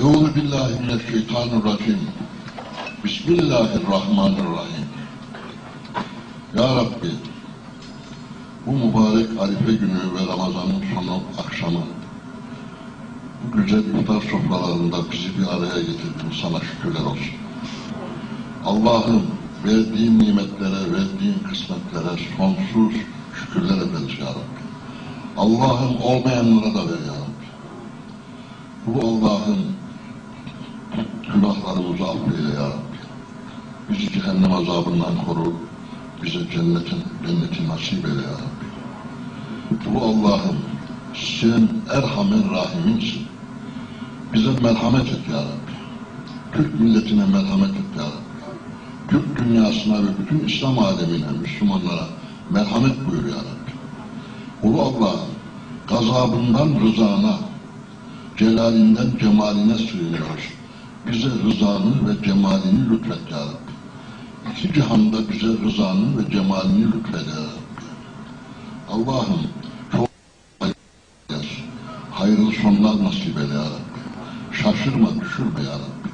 Euzu billahi mineşşeytanirracim. Bismillahirrahmanirrahim. Ya Rabbi, bu mübarek Arife günü ve Ramazan'ın sonu akşamı bu güzel iftar sofralarında bizi bir araya getirdin. Sana şükürler olsun. Allah'ım verdiğin nimetlere, verdiğin kısmetlere sonsuz şükürler ederiz ya Rabbi. Allah'ım olmayanlara da ver ya Rabbi. Bu Allah'ın günahlarımızı affeyle ya Rabbi. Bizi cehennem azabından koru. Bize cennetin, cenneti nasip eyle ya Rabbi. Bu Allah'ım sen Erhamen Rahim'insin. Bize merhamet et ya Rabbi. Türk milletine merhamet et ya Rabbi. Türk dünyasına ve bütün İslam alemine, Müslümanlara merhamet buyur ya Rabbi. Ulu Allah'ım gazabından rızana, celalinden cemaline sığınıyoruz. Bize rızanı ve cemalini lütfet ya Rabbi. İki cihanda bize rızanı ve cemalini lütfet ya Rabbi. Allah'ım çok hayırlı sonlar nasip eyle ya Rabbi. Şaşırma, düşürme ya Rabbi.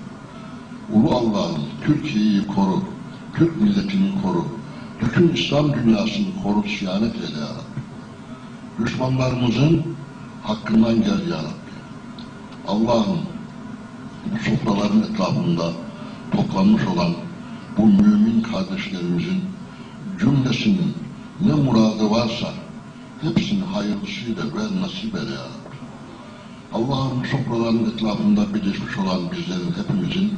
Ulu Allah'ım Türkiye'yi koru, Türk milletini koru, bütün İslam dünyasını koru, siyanet eyle ya Rabbi. Düşmanlarımızın hakkından gel ya Rabbi. Allah'ım sofraların etrafında toplanmış olan bu mümin kardeşlerimizin cümlesinin ne muradı varsa hepsini hayırlısıyla ver nasip eyle ya bu sofraların etrafında birleşmiş olan bizlerin hepimizin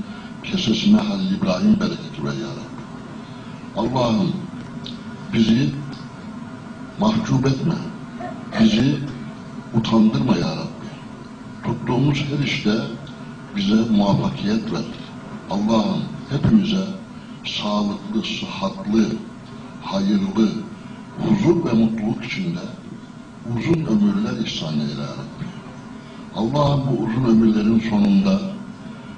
kesesine Halil İbrahim bereketi ver ya. Allah'ım bizi mahcup etme, bizi utandırma ya Rabbi. Tuttuğumuz her işte bize muvaffakiyet ver. Allah'ım hepimize sağlıklı, sıhhatli, hayırlı, huzur ve mutluluk içinde uzun ömürler ihsan eyle Rabbi. Allah'ım bu uzun ömürlerin sonunda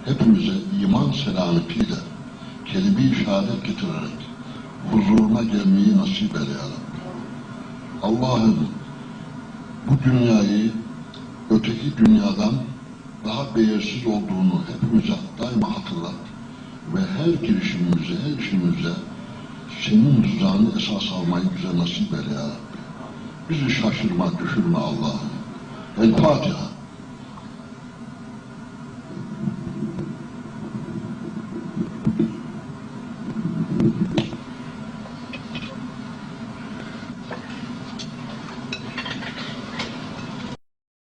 hepimize iman selametiyle kelime-i şehadet getirerek huzuruna gelmeyi nasip eyle ya. Allah'ım bu dünyayı öteki dünyadan daha değersiz olduğunu hepimize daima hatırlat ve her girişimimize, her işimize senin rızanı esas almayı bize nasip eyle ya Rabbi. Bizi şaşırma, düşürme Allah'ım. El Fatiha.